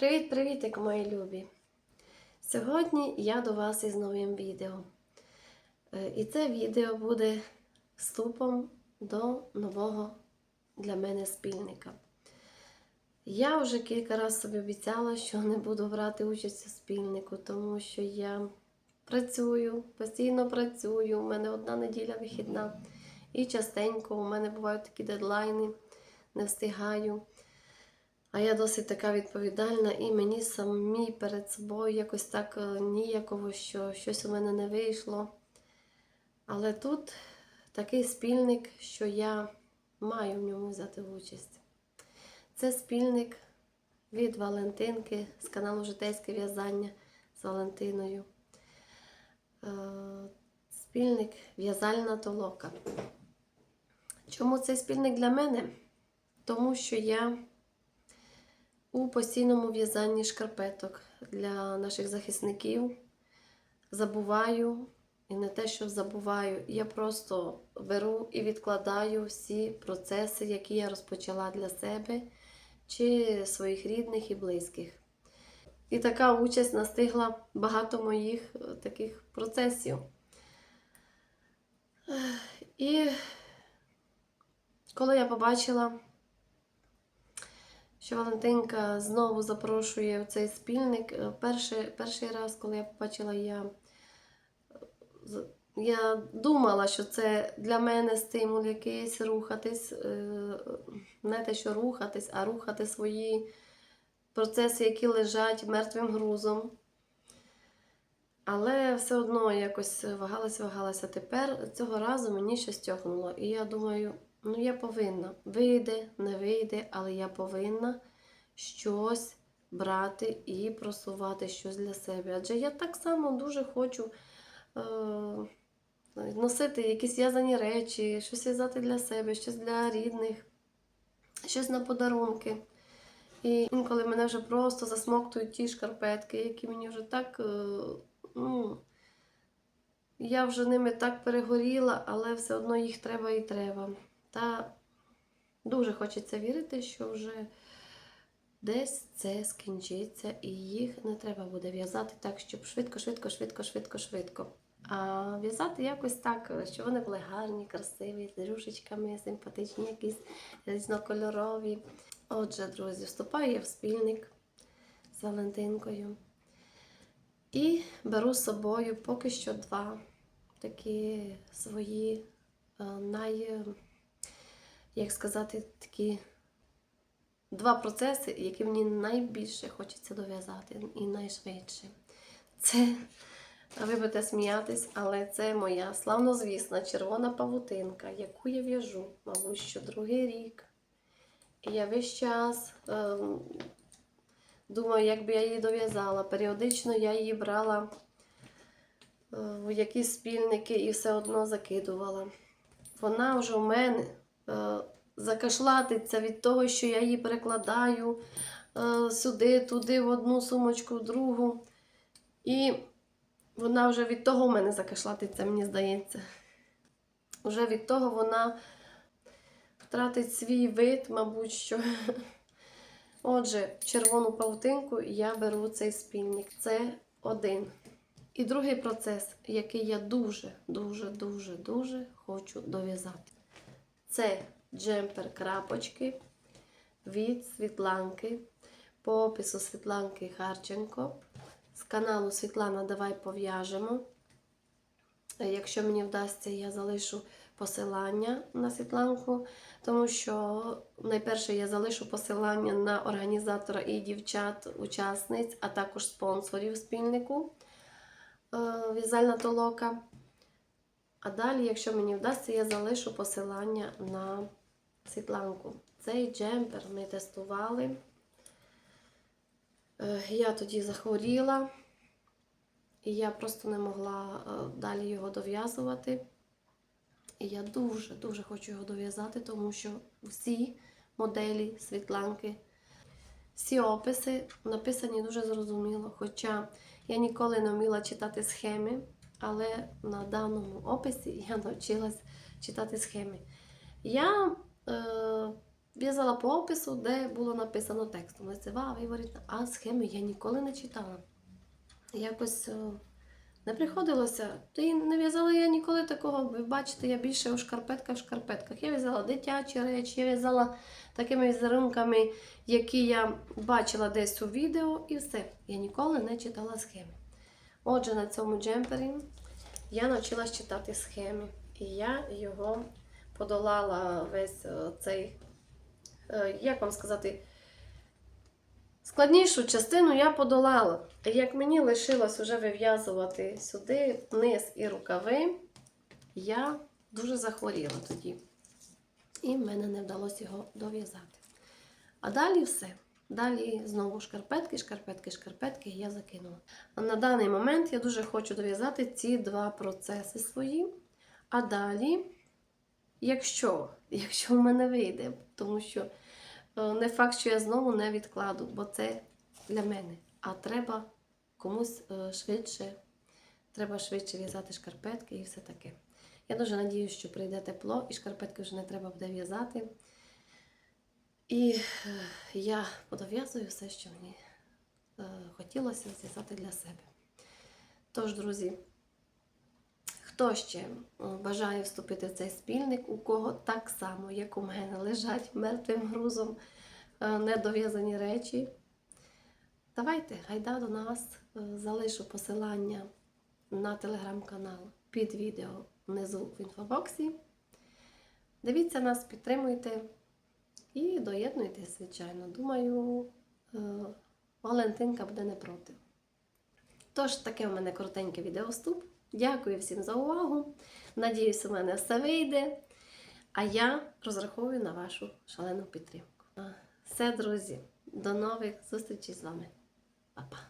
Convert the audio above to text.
Привіт-привітик, мої любі! Сьогодні я до вас із новим відео. Е, І це відео буде вступом до нового для мене спільника. Я вже кілька разів собі обіцяла, що не буду брати участь у спільнику, тому що я працюю, постійно працюю, у мене одна неділя вихідна. І частенько у мене бувають такі дедлайни, не встигаю. А я досить така відповідальна, і мені самі перед собою якось так е, ніяково, що щось у мене не вийшло. Але тут такий спільник, що я маю в ньому взяти участь. Це спільник від Валентинки з каналу Житейське в'язання з Валентиною. Е, Спільник В'язальна толока. Чому цей спільник для мене? Тому що я у постійному в'язанні шкарпеток для наших захисників. Забуваю, і не те, що забуваю, я просто беру і відкладаю всі процеси, які я розпочала для себе чи своїх рідних і близьких. І така участь настигла багато моїх е, таких процесів. І коли я побачила, що Валентинка знову запрошує в цей спільник. Е, Перший, перший раз, коли я побачила, я, я думала, що це для мене стимул якийсь рухатись, е, не те, що рухатись, а рухати свої процеси, які лежать мертвим грузом. Але все одно якось вагалась, вагалася. Тепер цього разу мені щось тьохнуло. І я думаю, ну я повинна. Вийде, не вийде, але я повинна щось брати і просувати щось для себе. Адже я так само дуже хочу е, носити якісь в'язані речі, щось в'язати для себе, щось для рідних, щось на подарунки. І інколи мене вже просто засмоктують ті шкарпетки, які мені вже так. е, ну, я вже ними так перегоріла, але все одно їх треба і треба. Та дуже хочеться вірити, що вже десь це скінчиться, і їх не треба буде в'язати так, щоб швидко, швидко, швидко, швидко, швидко. А в'язати якось так, щоб вони були гарні, красиві, з рюшечками, симпатичні, якісь різнокольорові. Отже, друзі, вступаю я в спільник з Валентинкою. І беру з собою поки що два такі свої е, най, як сказати, такі два процеси, які мені найбільше хочеться дов'язати і найшвидше. Це, ви будете сміятись, але це моя славнозвісна червона павутинка, яку я в'яжу, мабуть, що другий рік. І я весь час ем, думаю, як би я її дов'язала. Періодично я її брала е, в якісь спільники і все одно закидувала. Вона вже у мене е, закашлатиться від того, що я її перекладаю е, сюди, туди, в одну сумочку, в другу. І вона вже від того у мене закашлатиться, мені здається. Вже від того вона втратить свій вид, мабуть, що. Отже, червону павутинку я беру цей спільник. Це один. І другий процес, який я дуже, дуже, дуже, дуже хочу дов'язати. Це джемпер крапочки від Світланки. По опису Світланки Харченко. З каналу Світлана Давай пов'яжемо. Якщо мені вдасться, я залишу посилання на Світланку, тому що найперше я залишу посилання на організатора і дівчат, учасниць, а також спонсорів спільнику е, В'язальна толока. А далі, якщо мені вдасться, я залишу посилання на Світланку. Цей джемпер ми тестували. Е, Я тоді захворіла, і я просто не могла е, далі його дов'язувати. І я дуже-дуже хочу його дов'язати, тому що всі моделі світланки, всі описи написані дуже зрозуміло. Хоча я ніколи не вміла читати схеми, але на даному описі я навчилась читати схеми. Я е, в'язала по опису, де було написано текстом. Лицева, виворітна, а схеми я ніколи не читала. Якось е, не приходилося. Й не в'язала я ніколи такого. Ви бачите, я більше у шкарпетках, в шкарпетках. Я в'язала дитячі речі, я в'язала такими візерунками, які я бачила десь у відео, і все. Я ніколи не читала схеми. Отже, на цьому джемпері я навчилась читати схеми. І я його подолала весь е, цей, е, як вам сказати, складнішу частину я подолала. Як мені лишилось вже вив'язувати сюди низ і рукави, я дуже захворіла тоді. І в мене не вдалося його дов'язати. А далі все. Далі знову шкарпетки, шкарпетки, шкарпетки, і я закинула. На даний момент я дуже хочу дов'язати ці два процеси свої. А далі, якщо, якщо в мене вийде, тому що е, не факт, що я знову не відкладу, бо це для мене. А треба комусь е, швидше, треба швидше в'язати шкарпетки і все таке. Я дуже надіюся, що прийде тепло, і шкарпетки вже не треба буде в'язати. І е, я подов'язую все, що мені е, хотілося зв'язати для себе. Тож, друзі, хто ще бажає вступити в цей спільник, у кого так само, як у мене, лежать мертвим грузом е, недов'язані речі, давайте, гайда до нас, залишу посилання на телеграм-канал під відео внизу в інфобоксі. Дивіться нас, підтримуйте. І доєднуйтесь, звичайно. Думаю, е, Валентинка буде не проти. Тож, таке у мене коротеньке відеоступ. Дякую всім за увагу. Надіюсь, у мене все вийде. А я розраховую на вашу шалену підтримку. Все, друзі, до нових зустрічей з вами. Па-па!